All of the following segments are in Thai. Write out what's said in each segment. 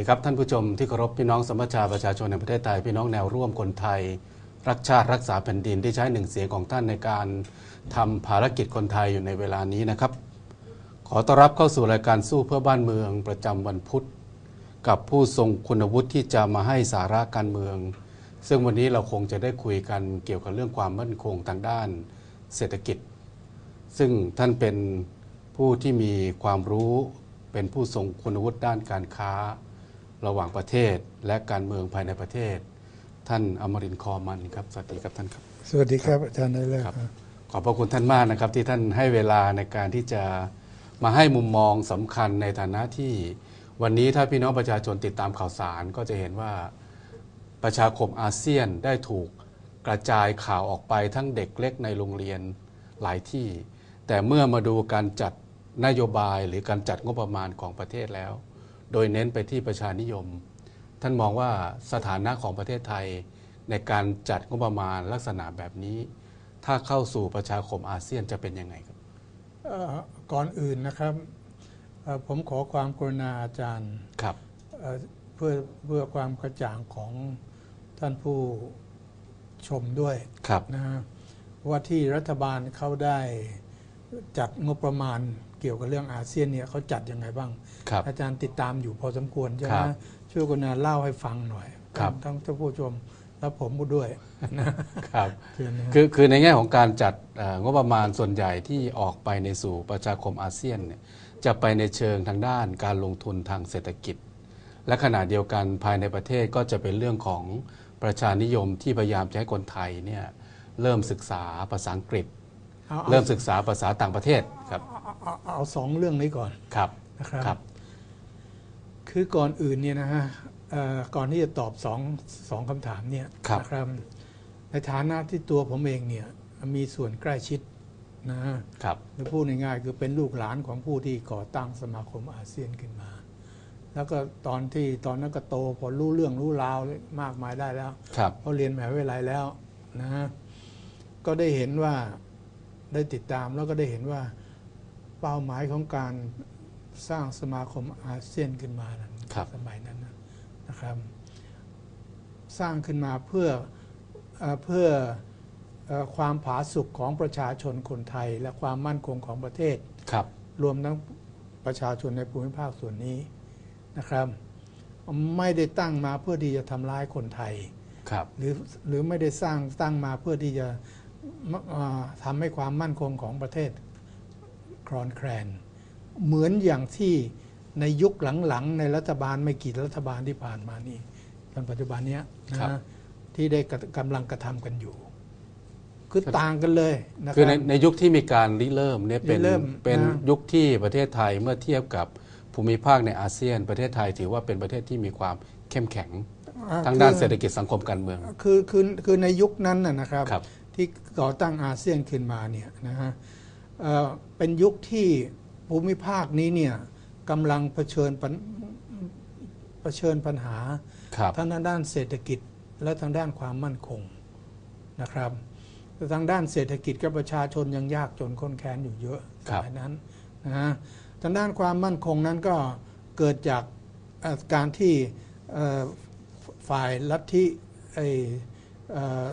ดีครับท่านผู้ชมที่เคารพพี่น้องสมัชชาประชาชนในประเทศไทยพี่น้องแนวร่วมคนไทย รักชาติรักษาแผ่นดินที่ใช้หนึ่งเสียงของท่านในการทำภารกิจคนไทยอยู่ในเวลานี้นะครับ ขอต้อนรับเข้าสู่รายการสู้เพื่อบ้านเมืองประจำวันพุธ กับผู้ทรงคุณวุฒิที่จะมาให้สาระการเมือง ซึ่งวันนี้เราคงจะได้คุยกันเกี่ยวกับเรื่องความมั่นคงทางด้านเศรษฐกิจ ซึ่งท่านเป็นผู้ที่มีความรู้เป็นผู้ทรงคุณวุฒิด้านการค้า ระหว่างประเทศและการเมืองภายในประเทศ ท่านอมรินทร์คอมันครับสวัสดีครับท่านครับ สวัสดีครับอาจารย์ได้เลยครับ ขอบพระคุณท่านมากนะครับ ที่ท่านให้เวลาในการที่จะมาให้มุมมองสำคัญในฐานะที่ วันนี้ถ้าพี่น้องประชาชนติดตามข่าวสารก็จะเห็นว่าประชาคมอาเซียนได้ถูกกระจายข่าวออกไปทั้งเด็กเล็กในโรงเรียนหลายที่ แต่เมื่อมาดูการจัดนโยบายหรือการจัดงบประมาณของประเทศแล้ว โดยเน้นไปที่ประชานิยม ท่านมองว่าสถานะของประเทศไทย ในการจัดงบประมาณลักษณะแบบนี้ ถ้าเข้าสู่ประชาคมอาเซียนจะเป็นยังไงครับเอ่อก่อนอื่นนะครับเอ่อผมขอความกรุณาอาจารย์ครับเอ่อเพื่อเพื่อความกระจ่างของท่านผู้ชมด้วยครับนะฮะว่าที่รัฐบาลเขาได้จัดงบประมาณ เกี่ยวกับเรื่องอาเซียนเนี่ยเขาจัดยังไงบ้าง ครับ อาจารย์ติดตามอยู่พอสมควรใช่ไหคมรับช่วยกรุณาเล่าให้ฟังหน่อยครับ ทั้งท่านผู้ชมและผมด้วยนะครับเชิญนะฮะคือคือในแง่ของการจัดเอ่องบประมาณส่วนใหญ่ที่ออกไปในสู่ประชาคมอาเซียนเนี่ยจะไปในเชิงทางด้านการลงทุนทางเศรษฐกิจ และขณะเดียวกันภายในประเทศก็จะเป็นเรื่องของประชานิยมที่พยายามจะให้คนไทยเนี่ยเริ่มศึกษาภาษาอังกฤษ อาอา เริ่มศึกษาภาษาต่างประเทศครับเอาเอาเอาเอาสองเรื่องนี้ก่อนครับนะครับ ครับ คือก่อนอื่นเนี่ยนะฮะเอ่อก่อนที่จะตอบสองสองคำถามเนี่ยครับ นะครับ ในฐานะที่ตัวผมเองเนี่ยมีส่วนใกล้ชิดนะฮะครับหรือพูดง่ายๆคือเป็นลูกหลานของผู้ที่ก่อตั้งสมาคมอาเซียนขึ้นมา แล้วก็ตอนที่ตอนนั้นก็โตพอรู้เรื่องรู้ราวมากมายได้แล้ว ครับ เพราะเรียนมหาวิทยาลัยแล้วนะฮะก็ได้เห็นว่า ได้ติดตามแล้วก็ได้เห็นว่าเป้าหมายของการสร้างสมาคมอาเซียนขึ้นมานั้นครับสมัยนั้นนะนะครับ สร้างขึ้นมาเพื่อเอ่อเพื่อเอ่อความผาสุกของประชาชนคนไทย และความมั่นคงของประเทศครับ รวมทั้งประชาชนในภูมิภาคส่วนนี้นะครับ ไม่ได้ตั้งมาเพื่อที่จะทำร้ายคนไทยครับหรือหรือไม่ได้สร้างตั้งมาเพื่อที่จะมเอ่อ ทำให้ความมั่นคงของประเทศคลอนแคลน เหมือนอย่างที่ในยุคหลังๆ ในรัฐบาลไม่กี่รัฐบาลที่ผ่านมานี่จนปัจจุบันเนี้ยนะครับที่ได้กระกำลังกระทำกันอยู่ คือต่างกันเลยนะคคือรัในบในยุคที่มีการริเริ่มเนี่ยเป็นริเริ่มเป็นนะยุคที่ประเทศไทยเมื่อเทียบกับภูมิภาคในอาเซียน ประเทศไทยถือว่าเป็นประเทศที่มีความเข้มแข็งอ่ทั้งด้านคือเศรษฐกิจสังคมการเมือง คือคือคือในยุคนั้นนะนะครับครับ ที่ก่อตั้งอาเซียนขึ้นมาเนี่ยนะฮะเอ่อเป็นยุคที่ภูมิภาคนี้เนี่ยกำลังเผชิญปัญเผชิญปัญหาครับทั้งทางด้านเศรษฐกิจและทางด้านความมั่นคงนะครับแต่ทางด้านเศรษฐกิจกับประชาชนยังยากจนค้นแค้นอยู่เยอะสครับมัยนั้นนะฮะทางด้านความมั่นคงนั้นก็เกิดจากเอ่อการที่เอ่อฝ่ายลัทธิไอเอ่อ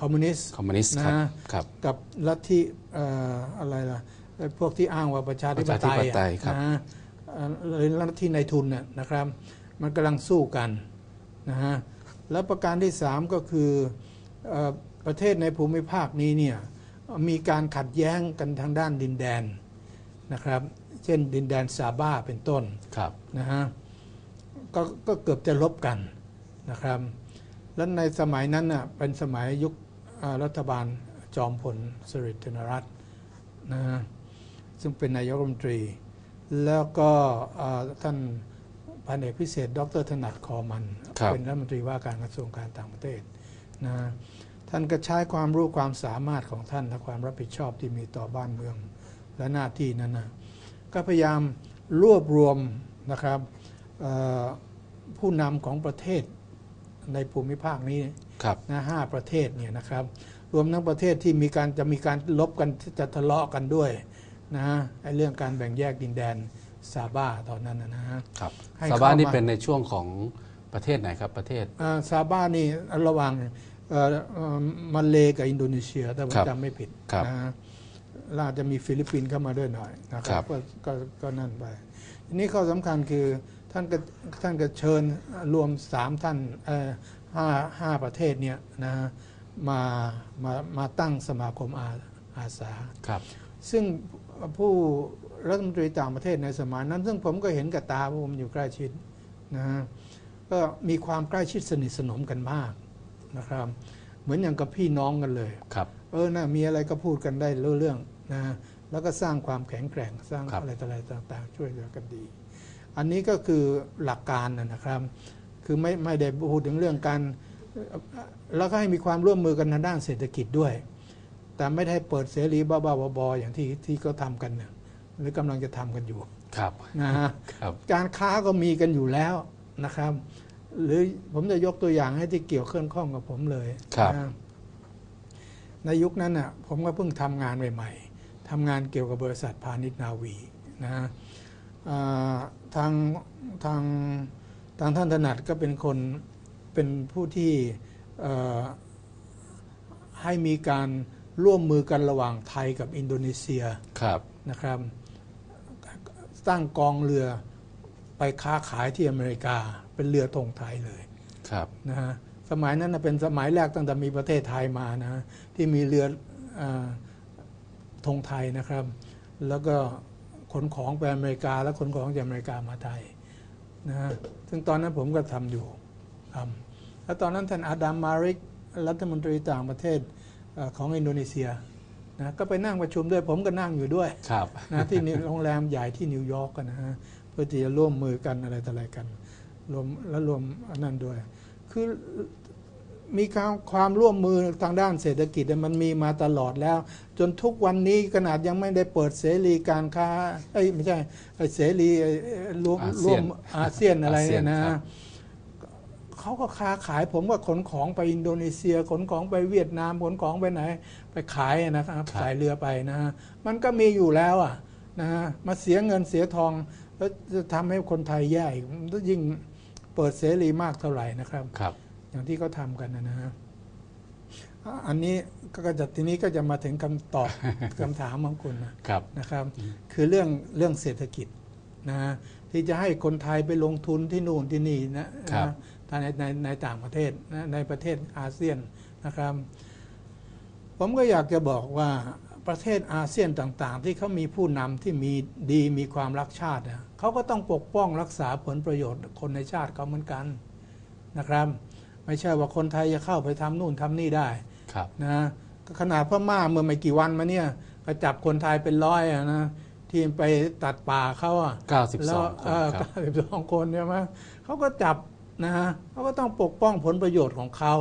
คอมมิวนิสต์คอมมิวนิสต์ครับนะครับ กับลัทธิเอ่ออะไรล่ะไอ้พวกที่อ้างว่าประชาธิปไตยประชาธิปไตยครับอะนะเอ่อหรือลัทธิในทุนน่ะนะครับ มันกำลังสู้กันนะฮะแล้วประการที่สามก็คือเออประเทศในภูมิภาคนี้เนี่ยมีการขัดแย้งกันทางด้านดินแดนนะครับ เช่นดินแดนซาบ้าเป็นต้นครับนะฮะก็ก็เกือบจะลบกันนะครับ แล้วในสมัยนั้นน่ะเป็นสมัยยุคอ่ารัฐบาลจอมพลสฤษดิ์ธนรัตน์นะฮะซึ่งเป็นนายกรัฐมนตรี แล้วก็อ่าท่านพันเอกพิเศษ ดรถนัดคอมันครับเป็นรัฐมนตรีว่าการกระทรวงการต่างประเทศนะฮะท่านก็ใช้ความรู้ความสามารถของท่านและความรับผิดชอบที่มีต่อบ้านเมือง และหน้าที่นั้นนะก็พยายามรวบรวมนะครับเอ่อผู้นำของประเทศ ในภูมิภาคนี้ครับนะห้าประเทศเนี่ยนะครับ รวมทั้งประเทศที่มีการจะมีการลบกันจะทะเลาะกันด้วยนะไอ้เรื่องการแบ่งแยกดินแดนซาบาตอนนั้นนะนะฮะครับให้ซาบ้าเข้านี่มาเป็นในช่วงของประเทศไหนครับประเทศอ่าซาบานี่ระหว่างเอ่อเอ่อมาเลกับอินโดนีเซียถ้าผมครับจำไม่ผิดครับนะฮะแล้วอาจจะมีฟิลิปปินส์เข้ามาด้วยหน่อยนะคครัรับบก็ก็ก็นั่นไปทีนี้ข้อสำคัญคือ ท่านก็ท่านก็เชิญรวมสามท่านเอ่อห้าห้าประเทศเนี่ยนะฮะมามามาตั้งสมาคมอาอาสาครับ ซึ่งผู้รัฐมนตรีต่างประเทศในสมัยนั้น ซึ่งผมก็เห็นกับตาเพราะผมอยู่ใกล้ชิดนะฮะก็มีความใกล้ชิดสนิทสนมกันมากนะครับ เหมือนอย่างกับพี่น้องกันเลยครับเออนะมีอะไรก็พูดกันได้รู้เรื่องนะแล้วก็สร้างความแข็งแกร่งสร้างครับอะไรต่ออะไรต่างๆ ช่วยเหลือกันดี อันนี้ก็คือหลักการนะนะครับ คือไม่ไม่ได้พูดถึงเรื่องการเอ่อแล้วก็ให้มีความร่วมมือกันทางด้านเศรษฐกิจด้วย แต่ไม่ได้เปิดเสรีบ้าๆบอๆอย่างที่ที่เขาทำกันเนี่ยหรือกำลังจะทำกันอยู่ครับนะฮะครับการค้าก็มีกันอยู่แล้วนะครับ หรือผมจะยกตัวอย่างให้ที่เกี่ยวเคลื่อนข้องกับผมเลยครับนะในยุคนั้นน่ะผมก็เพิ่งทำงานใหม่ ๆทำงานเกี่ยวกับบริษัทพาณิชย์นาวีนะฮะอ่า ทางทางทางท่านถนัดก็เป็นคนเป็นผู้ที่เอ่อให้มีการร่วมมือกันระหว่างไทยกับอินโดนีเซียครับนะครับ ตั้งกองเรือไปค้าขายที่อเมริกาเป็นเรือธงไทยเลยครับนะฮะสมัยนั้นนะเป็นสมัยแรกตั้งแต่มีประเทศไทยมานะฮะที่มีเรืออาธงไทยนะครับ แล้วก็ ขนของไปอเมริกา แล้วขนของจากอเมริกามาไทยนะฮะซึ่งตอนนั้นผมก็ทำอยู่ทำแล้วตอนนั้นท่านอาดัมมาริกรัฐมนตรีต่างประเทศเอ่อของอินโดนีเซียนะก็ไปนั่งประชุมด้วยผมก็นั่งอยู่ด้วยครับนะที่นิวโรงแรมใหญ่ที่นิวยอร์กกันนะฮะเพื่อที่จะร่วมมือกันอะไรต่ออะไรกันรวมและรวมอันนั้นด้วย คือ มีความความร่วมมือทางด้านเศรษฐกิจเนี่ยมันมีมาตลอดแล้ว จนทุกวันนี้ขนาดยังไม่ได้เปิดเสรีการค้าเอ้ยไม่ใช่ไอ้เสรีไอ้รวมอาเซีร่วยนมอาเซียนอะไรเนี่ยอาเซียนนะครับเขาก็ค้าขายผมก็ขนของไปอินโดนีเซีย ขนของไปเวียดนามขนของไปไหน ไปขายนะครับใส่เรือไปนะฮะมันก็มีอยู่แล้วอะนะฮะมาเสียเงินเสียทองแล้วจะทำให้คนไทยแย่อีกมันยิ่งเปิดเสรีมากเท่าไหร่นะครับครับ อย่างที่เขาทำกันนะนะฮะอะอันนี้ก็จะทีนี้ก็จะมาถึงคำตอบคำถามของคุณนะครับนะครับ คือเรื่องเรื่องเศรษฐกิจนะฮะที่จะให้คนไทยไปลงทุนที่นู่นที่นี่นะครับนะในในในต่างประเทศนะในประเทศอาเซียนนะครับ ผมก็อยากจะบอกว่าประเทศอาเซียนต่างๆ ที่เขามีผู้นำที่มีดีมีความรักชาตินะเขาก็ต้องปกป้องรักษาผลประโยชน์คนในชาติเขาเหมือนกันนะครับ ไม่ใช่ว่าคนไทยจะเข้าไปทำนู่นทำนี่ได้ครับนะก็ขนาดพม่าเมื่อไม่กี่วันมาเนี่ยก็จับคนไทยเป็นร้อยอะนะที่ไปตัดป่าเขาอะ92แล้วคนเอ่อครับ92 คนใช่ไหมเขาก็จับนะฮะเขาก็ต้องปกป้องผลประโยชน์ของเขา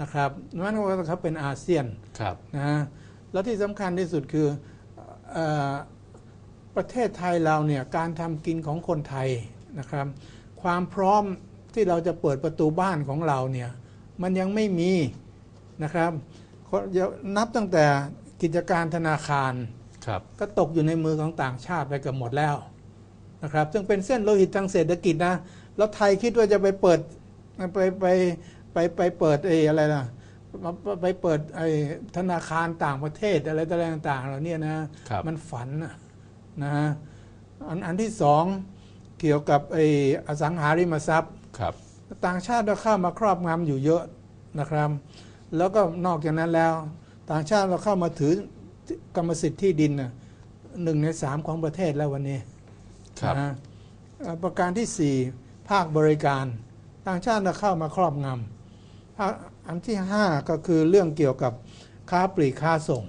นะครับนั่นว่าเขาเป็นอาเซียนครับนะฮะแล้วที่สำคัญที่สุดคือเออประเทศไทยเราเนี่ยการทำกินของคนไทยนะครับ ความพร้อม ที่เราจะเปิดประตูบ้านของเราเนี่ยมันยังไม่มีนะครับคนเดี๋ยวนับตั้งแต่กิจการธนาคารครับก็ตกอยู่ในมือของต่างชาติไปเกับหมดแล้วนะครับซึ่งเป็นเส้นโลหิตทางเศรษฐกิจนะแล้วไทยคิดว่าจะไปเปิดไปไปไปไปเปิดไอ้อะไรนะไปไปเปิดไอ้ธนาคารต่างประเทศอะไรต่างๆเหล่านี้นะครับมันฝันนะนะฮะอันอันที่สองเกี่ยวกับไอ้อสังหาริมทรัพย์ ครับต่างชาติก็เข้ามาครอบงำอยู่เยอะนะครับ แล้วก็นอกจากนั้นแล้ว ต่างชาติเราเข้ามาถือกรรมสิทธิ์ที่ดินน่ะหนึ่งในสามของประเทศแล้ววันนี้ครับนะฮะเอ่อประการที่สี่ภาคบริการ ต่างชาติเราเข้ามาครอบงำภาคอันที่ห้าก็คือเรื่องเกี่ยวกับค้าปลีกค้าส่ง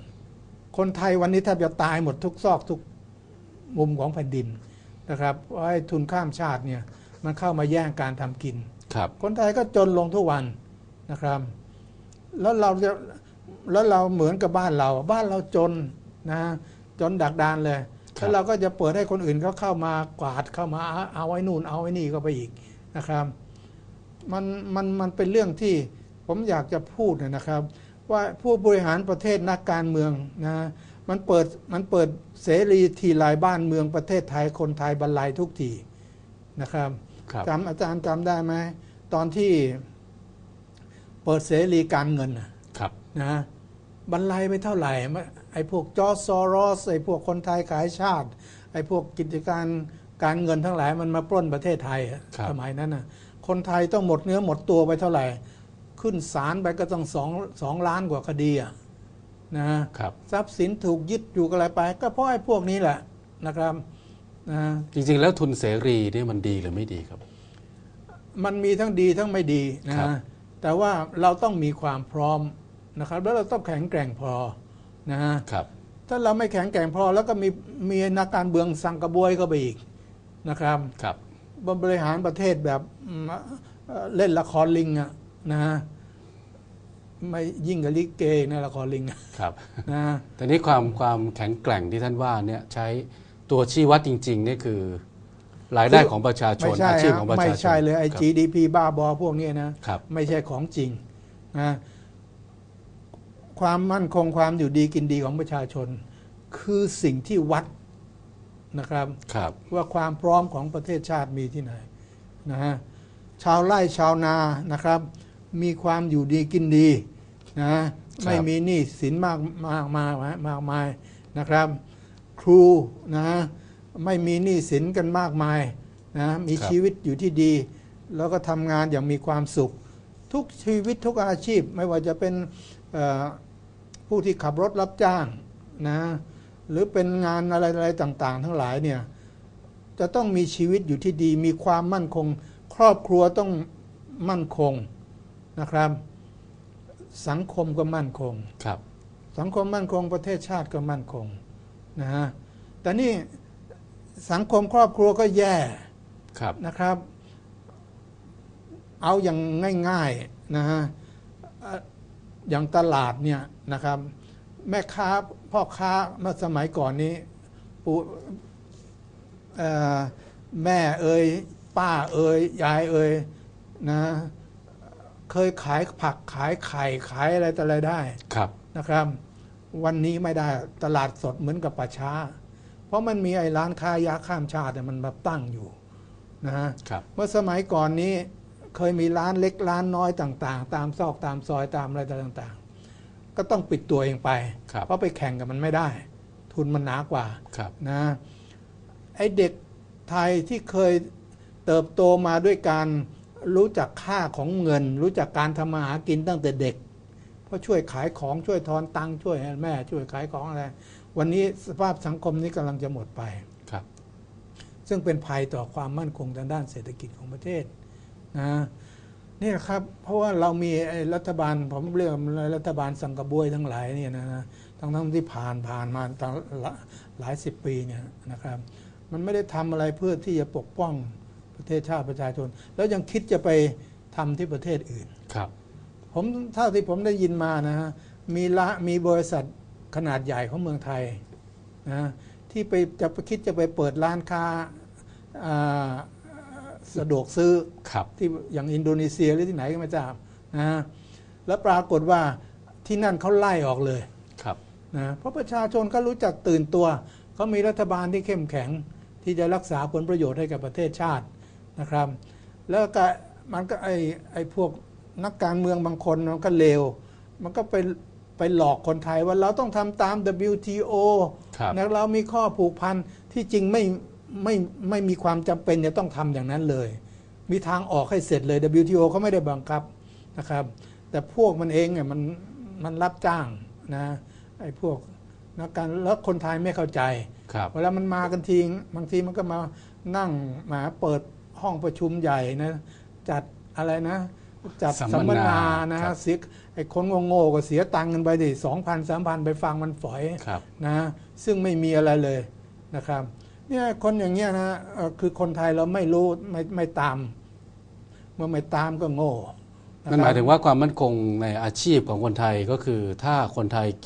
คนไทยวันนี้แทบจะตายหมดทุกซอกทุกมุมของแผ่นดินนะครับเพราะไอ้ทุนข้ามชาติเนี่ย มันเข้ามาแย่งการทำกินครับ คนไทยก็จนลงทุกวันนะครับ แล้วเราจะแล้วเราเหมือนกับบ้านเรา บ้านเราจนนะจนดักดานเลยครับแล้วเราก็จะเปิดให้คนอื่นเขาเข้ามากวาดเข้ามาเอาเอาไว้นู่นเอาไว้นี่ก็ไปอีกนะครับมันมันมันเป็นเรื่องที่ผมอยากจะพูดนะครับ ว่าผู้บริหารประเทศนักการเมืองนะมันเปิดมันเปิดเสรีทีลายบ้านเมืองประเทศไทยคนไทยบรรลัยทุกทีนะครับครับ จำอาจารย์จำได้ไหม ตอนที่เปิดเสรีการเงินน่ะครับนะบรรลัยไปเท่าไหร่มะไอ้พวกจอร์จซอรอสไอ้พวกคนไทยขายชาติไอ้พวกกิจการการเงินทั้งหลายมันมาปล้นประเทศไทยอะครับสมัยนั้นน่ะคนไทยต้องหมดเนื้อหมดตัวไปเท่าไหร่ ขึ้นศาลไปก็ต้องสองสองล้านกว่าคดีอะนะครับทรัพย์สินถูกยึดอยู่อะไรไป ก็เพราะไอ้พวกนี้แหละนะครับ นะจริงๆ แล้วทุนเสรีเนี่ยมันดีหรือไม่ดีครับ มันมีทั้งดีทั้งไม่ดีนะครับแต่ว่าเราต้องมีความพร้อมนะครับ แล้วเราต้องแข็งแกร่งพอนะฮะครับถ้าเราไม่แข็งแกร่งพอแล้วก็มีมีนักการเมืองสั่งกระบวยเข้าไปอีกนะครับครับบริหารประเทศแบบอืมเอ่อเล่นละครลิงอะนะฮะไม่ยิ่งกับลิเกในละครลิงอะครับนะฮะแต่นี่ความความแข็งแกร่งที่ท่านว่าเนี่ยใช้ ตัวชี้วัดจริงๆนี่คือรายได้ของประชาชไม่นใช่อาชีพฮะของประชาชนไม่ใช่เลยไอ้ ครับ GDP บ้าบอพวกนี้นะครับ ไม่ใช่ของจริงนะความมั่นคงความอยู่ดีกินดีของประชาชน คือสิ่งที่วัดนะครับ ครับ ว่าความพร้อมของประเทศชาติมีที่ไหนนะฮะชาวไร่ชาวนานะครับ มีความอยู่ดีกินดีนะไม่มีหนี้สินมากมากมากมากมายนะครับค รูนะไม่มีหนี้สินกันมากมายนะมีครับชีวิตอยู่ที่ดี แล้วก็ทำงานอย่างมีความสุข ทุกชีวิตทุกอาชีพไม่ว่าจะเป็นเอ่อผู้ที่ขับรถรับจ้างนะหรือเป็นงานอะไรๆต่างๆ ทั้งหลายเนี่ยจะต้องมีชีวิตอยู่ที่ดี มีความมั่นคง ครอบครัวต้องมั่นคงนะครับ สังคมก็มั่นคงครับ สังคมมั่นคงประเทศชาติก็มั่นคง นะฮะแต่นี่สังคมครอบครัวก็แย่ครับนะครับ เอาอย่างง่ายๆนะฮะเอ่ออย่างตลาดเนี่ยนะครับ แม่ค้าพ่อค้าเมื่อสมัยก่อนนี้ปู่เอ่อแม่เอ่ยป้าเอ่ยยายเอ่ยนะเคยขายผักขายไข่ขายอะไรต่ออะไรได้ครับนะครับ วันนี้ไม่ได้ตลาดสดเหมือนกับป่าช้า เพราะมันมีไอ้ร้านค้ายาข้ามชาติเนี่ยมันมาตั้งอยู่นะฮะครับเมื่อสมัยก่อนนี้เคยมีร้านเล็กร้านน้อยต่าง ๆ ตามซอกตามซอยตามอะไรต่างๆ ก็ต้องปิดตัวเองไปครับเพราะไปแข่งกับมันไม่ได้ ทุนมันหนากว่าครับนะไอเด็กไทยที่เคยเติบโตมาด้วยการรู้จักค่าของเงิน รู้จักการทำมาหากินตั้งแต่เด็ก เพราะช่วยขายของช่วยทอนตังค์ช่วยให้แม่ ช่วยขายของอะไร วันนี้สภาพสังคมนี้กำลังจะหมดไปครับ ซึ่งเป็นภัยต่อความมั่นคงทางด้านเศรษฐกิจของประเทศนะนี่แหละครับ เพราะว่าเรามีไอ้รัฐบาลผมเรียกว่ารัฐบาลสังกะบวยทั้งหลายเนี่ยนะทั้งทั้งที่ผ่านผ่านมาตั้งหลายสิบปีเนี่ยนะครับ มันไม่ได้ทำอะไรเพื่อที่จะปกป้องประเทศชาติประชาชน แล้วยังคิดจะไปทำที่ประเทศอื่นครับ ผมเท่าที่ผมได้ยินมานะฮะมีละมีบริษัทขนาดใหญ่ของเมืองไทยนะที่ไปจะไปคิดจะไปเปิดร้านค้าอ่าสะดวกซื้อครับที่อย่างอินโดนีเซียหรือที่ไหนก็ไม่ทราบนะแล้วปรากฏว่าที่นั่นเขาไล่ออกเลยครับนะเพราะประชาชนก็รู้จักตื่นตัวเขามีรัฐบาลที่เข้มแข็งที่จะรักษาผลประโยชน์ให้กับประเทศชาตินะครับ แล้วก็มันก็ไอไอพวก นักการเมืองบางคนมันก็เลวมันก็ไปไปหลอกคนไทยว่าเราต้องทำตาม WTO ครับนะเรามีข้อผูกพันที่จริงไม่ไม่ไม่มีความจำเป็นจะต้องทำอย่างนั้นเลย มีทางออกให้เสร็จเลย WTO เขาไม่ได้บังคับนะครับ แต่พวกมันเองเนี่ยมันมันรับจ้างนะไอ้พวกนักการแล้วคนไทยไม่เข้าใจครับเวลามันมากันทีบางทีมันก็มานั่งมาเปิดห้องประชุมใหญ่นะจัดอะไรนะ จัดสัสัมมมมนานานะครัฮะบ เสียไอ้คนโง่ๆก็เสียตังค์กันไปดิสองพันสามพันไปฟังมันฝอย ครับ นะซึ่งไม่มีอะไรเลยนะครับเนี่ยคนอย่างเงี้ยนะเอ่อคือคนไทยเราไม่รู้ไม่ไม่ตาม เมื่อไม่ตามก็โง่ะครับ นั่นหมายถึงว่าความมั่นคงในอาชีพของคนไทยก็คือถ้าคนไทย